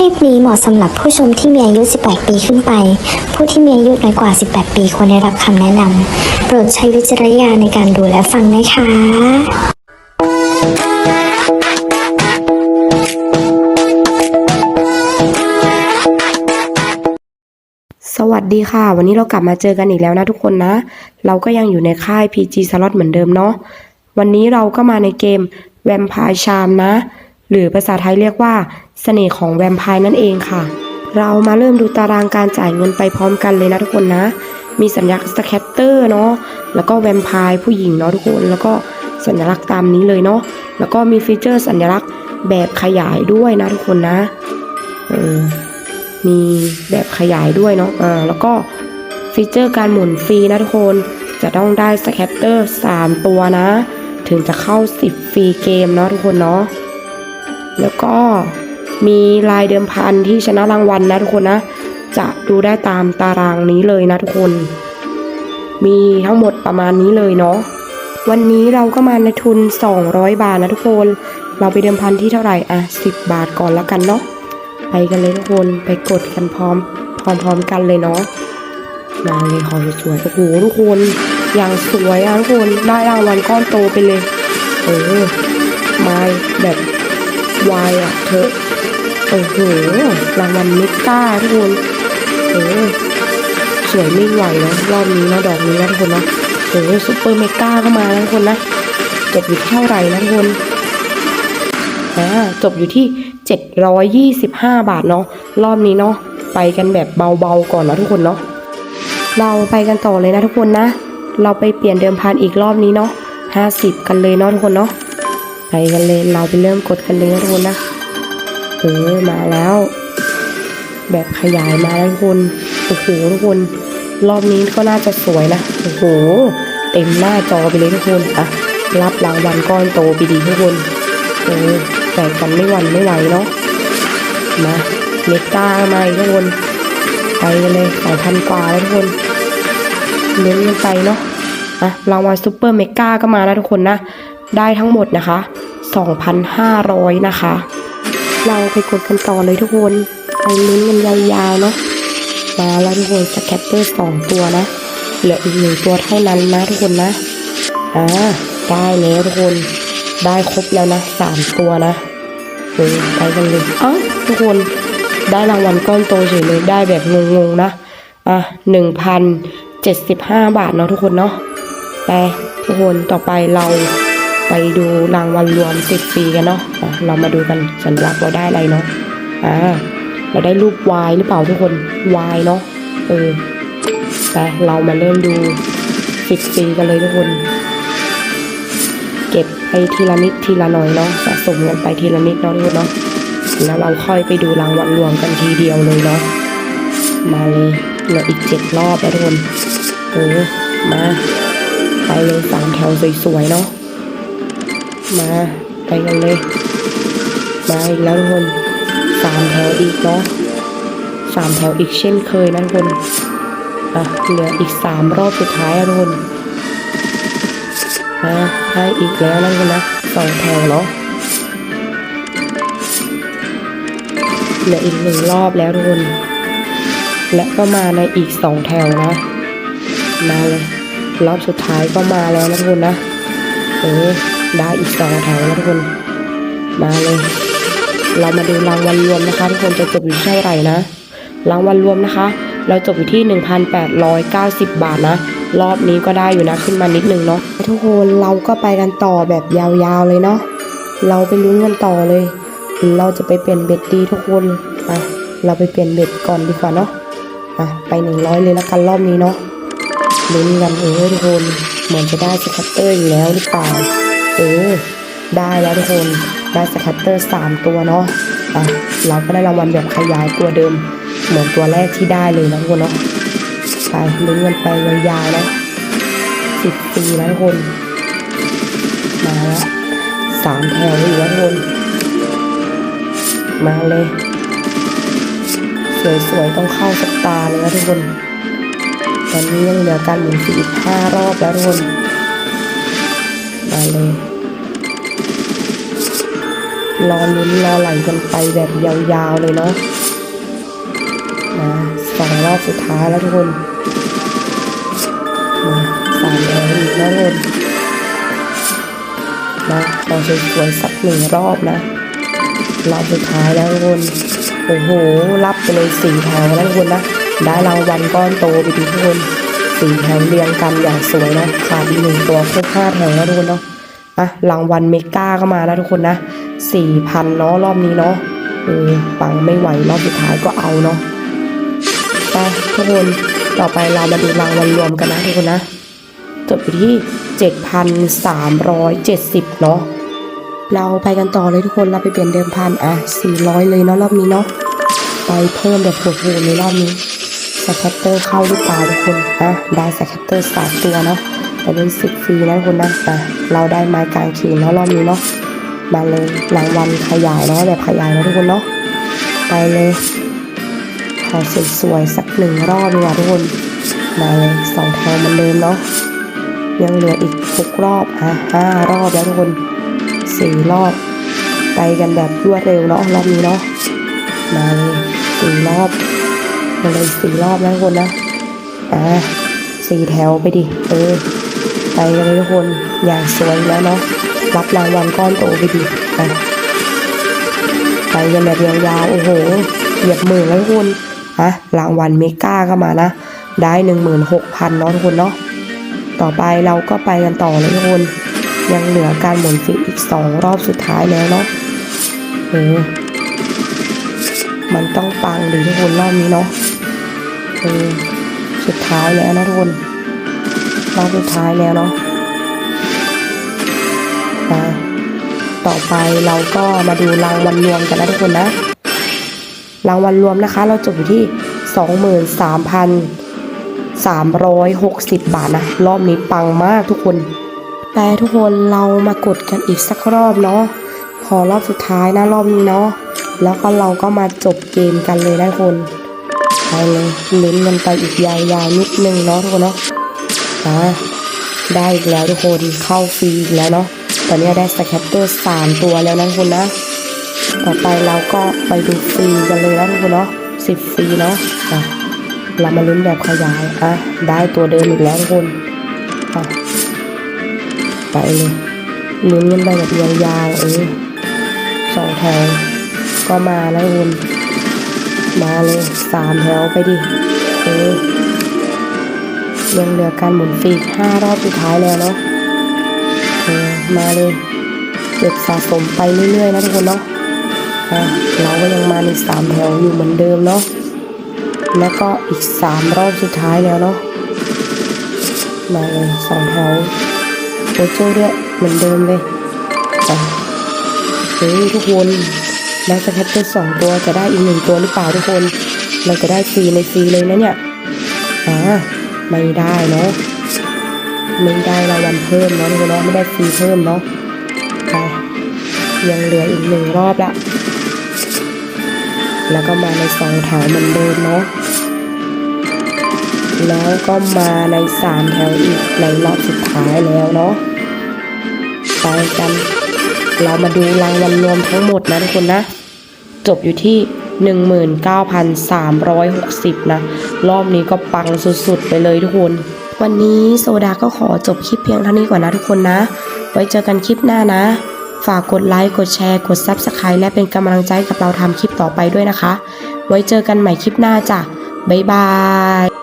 ลิปนี้เหมาะสำหรับผู้ชมที่มีอายุ 18 ปีขึ้นไป ผู้ที่มีอายุน้อยกว่า 18 ปีควรได้รับคำแนะนำ โปรดใช้วิจารณญาณในการดูและฟังนะคะสวัสดีค่ะ วันนี้เรากลับมาเจอกันอีกแล้วนะทุกคนนะ เราก็ยังอยู่ในค่าย PG Slot เหมือนเดิมเนาะวันนี้เราก็มาในเกม Vampire Charm นะ หรือภาษาไทยเรียกว่า สน่ห์ของแวมไพร์นั่นเองค่ะ เรามาเริ่มดูตารางการจ่ายเงินไปพร้อมกันเลยนะทุกคนนะ มีสัญลักษณ์สแคตเตอร์เนาะแล้วก็แวมไพร์ผู้หญิงเนาะทุกคนแล้วก็สัญลักษณ์ตามนี้เลยเนาะแล้วก็มีฟีเจอร์สัญลักษณ์แบบขยายด้วยนะทุกคนนะเออมีแบบขยายด้วยเนาะอ่าแล้วก็ฟีเจอร์การหมุนฟรีนะทุกคนจะต้องได้สแคตเตอร์3ตัวนะ ถึงจะเข้า 10 ฟรีเกมเนาะทุกคนเนาะแล้วก็ มีลายเดิมพันที่ชนะรางวัลนะทุกคนนะ จะดูได้ตามตารางนี้เลยนะทุกคน มีทั้งหมดประมาณนี้เลยเนาะวันนี้เราก็มาในทุน 200 บาทนะทุกคน เราไปเดิมพันที่เท่าไหร่อะ10 บาทก่อนแล้วกันเนาะไปกันเลยทุกคนไปกดกันพร้อม พร้อมๆกันเลยเนาะมาเลยของสวยๆโอ้โหทุกคนอย่างสวยอะทุกคนได้รางวัลก้อนโตไปเลย เออมาแบบวายอะเธอ โอ้โหรางวัลมิก้าทุกคนเออสวยไม่ไหวนะรอบนี้นะดอกนี้นะทุกคนนะเออซุปเปอร์เมก้าก็มาแล้วทุกคนนะจบอยู่เท่าไหร่นะทุกคนอ่าจบอยู่ที่ 725 บาทเนาะรอบนี้เนาะไปกันแบบเบาๆก่อนนะทุกคนเนาะเราไปกันต่อเลยนะทุกคนนะ เราไปเปลี่ยนเดิมพันอีกรอบนี้เนาะ50 กันเลยเนาะทุกคนเนาะไปกันเลยเราไปเริ่มกดกันเลยนะทุกคนนะ เออมาแล้ว แบบขยายมาแล้วทุกคนโอ้โหทุกคน รอบนี้ก็น่าจะสวยนะโอ้โห เต็มหน้าจอไปเลยทุกคนอะรับรางวัลก้อนโตไปดีทุกคนเออแบ่กันไม่วันไม่ไหวเนาะมาเมกามาทุกคนไปกันเลยสองพันกว่าแล้วทุกคนเน้นกันไปเนาะอะรางวัลซูเปอร์เมกาก็มาแล้วทุกคนนะ ได้ทั้งหมดนะคะ 2,500 นะคะ เราไปกดกันต่อเลยทุกคนไปลุ้นกันยาวๆเนาะมาแล้วทุกคนสแคตเตอร์สองตัวนะ เหลืออีกหนึ่งตัวเท่านั้นนะทุกคนนะอ่าได้แล้วทุกคนได้ครบแล้วนะสามตัวนะเออไปกันเลยเอ้าทุกคนได้รางวัลก้อนโตเฉยเลยได้แบบงงๆนะอะหนึ่งพันเจ็ดสิบห้าบาทเนาะทุกคนเนาะไปทุกคนต่อไปเรา ไปดูรางวัลรวมสิบปีกันเนาะะเรามาดูกันสัญลักษณ์เราได้อะไรเนาะอ่าเราได้รูปวายหรือเปล่าทุกคนวายเนาะเออไปเรามาเริ่มดูสิบปีกันเลยทุกคน เก็บไปทีละนิดทีละหน่อยเนาะสะสมกันไปทีละนิดเนาะทุกคนเนาะแล้วเราค่อยไปดูรางวัลรวมกันทีเดียวเลยเนาะมาเลยเหลืออีกเจ็ดรอบแล้วทุกคนเออมาไปเลยสามแถวสวยๆเนาะ มา ไปกันเลย มาอีกแล้วทุกคนสามแถวอีกเนาะสามแถวอีกเช่นเคยนะทุกคนอะเหลืออีกสามรอบสุดท้ายแล้วทุกคนมาให้อีกแล้วนั่นกันนะสองแถวเนาะเหลืออีกหนึ่งรอบแล้วทุกคนและก็มาในอีกสองแถวนะ มาเลยรอบสุดท้ายก็มาแล้วนะทุกคนนะเออ ได้อีกสองแถวแล้วทุกคน มาเลย เรามาดูรางวัลรวมนะคะ ทุกคนจะจบอยู่ที่เท่าไหร่นะ รางวัลรวมนะคะ เราจบอยู่ที่ 1,890 บาทนะ รอบนี้ก็ได้อยู่นะขึ้นมานิดนึงเนาะทุกคนเราก็ไปกันต่อแบบยาวๆเลยเนาะ เราไปลุ้นกันต่อเลย เราจะไปเปลี่ยนเบ็ดดีทุกคนอะเราไปเปลี่ยนเบ็ดก่อนดีกว่าเนาะอะไปหนึ่งร้อยเลยแล้วกันรอบนี้เนาะลุ้นกันเออทุกคนเหมือนจะได้สคัตเตอร์อีกแล้วหรือเปล่า ออ ได้แล้วทุกคน ได้สคัตเตอร์สามตัวเนาะอะเราก็ได้รางวัลแบบขยายตัวเดิม เหมือนตัวแรกที่ได้เลยนะทุกคนเนาะไปลุ้นกันไปยาวๆนะสิบปีนะทุกคน มาแล้วสามแถวอีกแล้วทุกคน มาเลย สวยๆต้องเข้าสักตาเลยนะทุกคนตอนนี้ยังเหลือการหมุนสี่อีกห้ารอบแล้วทุกคนมาเลย รอลุ้นรอไหลกันไปแบบยาวๆเลยเนาะมาสองรอบสุดท้ายแล้วทุกคนมาสามแถวอีกนะทุกคนมาขอสวยๆสักหนึ่งรอบนะ รอบสุดท้ายแล้วทุกคน โอ้โห รับไปเลยสี่แถวแล้วทุกคนนะ ได้รางวัลก้อนโตไปดีทุกคนสี่แถวเรียงกันอย่างสวยนะขาดอีกหนึ่งตัวครบห้าแถวแล้วทุกคนเนาะอะรางวัลเมก้าก็มาแล้วทุกคนนะ สี่พันเนาะรอบนี้เนาะเออปังไม่ไหวรอบสุดท้ายก็เอาเนาะไปทุกคนต่อไปเรามาดูรางวัลรวมกันนะทุกคนนะจบอยู่ที่เจ็ดพันสามร้อยเจ็ดสิบเนาะเราไปกันต่อเลยทุกคนเราไปเปลี่ยนเดิมพันอะ 400 เลยเนาะรอบนี้เนาะไปเพิ่มแบบโหดๆในรอบนี้สแคตเตอร์เข้าหรือเปล่าทุกคนอะได้สแคตเตอร์สามตัวเนาะแต่เป็นสิบฟรีนะทุกคนนะอะเราได้ไม้กลางเขนเนาะรอบนี้เนาะ มาเลยรางวัลขยายเนาะแบบขยายนะทุกคนเนาะไปเลยขอสวยๆสักหนึ่งรอบดีกว่าทุกคนมาเลยสองแถวเหมันเดิมเนาะยังเหลืออีกหกรอบอะห้ารอบแล้วทุกคนสี่รอบ ไปกันแบบรวดเร็วเนาะรอบนี้เนาะมาเลยสี่รอบมาเลยสี่รอบนะทุกคนนะอ่าสี่แถวไปดิเออไปกันเลยทุกคนอย่างสวยแล้วเนาะ รับรางวัลก้อนโตไปดิอะไปกันแบบยาวๆ โอ้โห เหยียบหมื่นแล้วทุกคนฮะรางวัลเมกาก็มานะ ได้หนึ่งหมื่นหกพันเนาะทุกคนเนาะ ต่อไปเราก็ไปกันต่อเลยทุกคน ยังเหลือการหมุนฟิกอีกสองรอบสุดท้ายแล้วเนาะเออมันต้องปังดีทุกคนรอบนี้เนาะเออสุดท้ายแล้วนะทุกคนรอบสุดท้ายแล้วเนาะ มาต่อไปเราก็มาดูรางวัลรวมกันนะทุกคนนะ รางวัลรวมนะคะ เราจบอยู่ที่สองหมื่นสามพันสามร้อยหกสิบบาทนะ รอบนี้ปังมากทุกคน แต่ทุกคนเรามากดกันอีกสักรอบเนาะ พอรอบสุดท้ายนะรอบนี้เนาะ แล้วก็เราก็มาจบเกมกันเลยนะทุกคนไปเลยลุ้นกันไปอีกยาวๆนิดนึงเนาะทุกคนเนาะอ่าได้อีกแล้วทุกคนเข้าฟรีอีกแล้วเนาะ ตอนนี้ได้สแคตเตอร์สามตัวแล้วนะทุกคนนะ ต่อไปเราก็ไปดูฟรีกันเลยนะทุกคนเนาะสิบฟรีเนาะอะเรามาลุ้นแบบขยายอะได้ตัวเดิมอีกแล้วทุกคนอะไปเลยลุ้นกันไปแบบยาวๆเออสองแถวก็มาแล้วคุณมาเลยสามแถวไปดิเออยังเหลือการหมุนฟรีห้ารอบสุดท้ายแล้วเนาะ เออมาเลยเก็บสะสมไปเรื่อยๆนะทุกคนเนาะอะเราก็ยังมาในสามแถวอยู่เหมือนเดิมเนาะแล้วก็อีกสามรอบสุดท้ายแล้วเนาะมาเลยสองแถวโอโจ้ด้วยเหมือนเดิมเลยอะเฮ้ยทุกคนแล้วสแคตเตอร์สองตัวจะได้อีกหนึ่งตัวหรือเปล่าทุกคน เราจะได้ฟรีในฟรีเลยนะเนี่ยอ่าไม่ได้เนาะ ไม่ได้รางวัลเพิ่มเนาะทุกคนเนาะไม่ได้ฟรีเพิ่มเนาะไปยังเหลืออีกหนึ่งรอบละแล้วก็มาในสองแถวเหมือนเดิมเนาะแล้วก็มาในสามแถวอีกในรอบสุดท้ายแล้วเนาะไปกันเรามาดูรางวัลรวมทั้งหมดนะทุกคนนะ จบอยู่ที่ 19,360 นะ รอบนี้ก็ปังสุดๆ ไปเลยทุกคน วันนี้โซดาก็ขอจบคลิปเพียงเท่านี้ก่อนนะทุกคนนะ ไว้เจอกันคลิปหน้านะ ฝากกดไลค์กดแชร์ กด Subscribe และเป็นกำลังใจกับเราทำคลิปต่อไปด้วยนะคะ ไว้เจอกันใหม่คลิปหน้าจ้ะบ๊ายบาย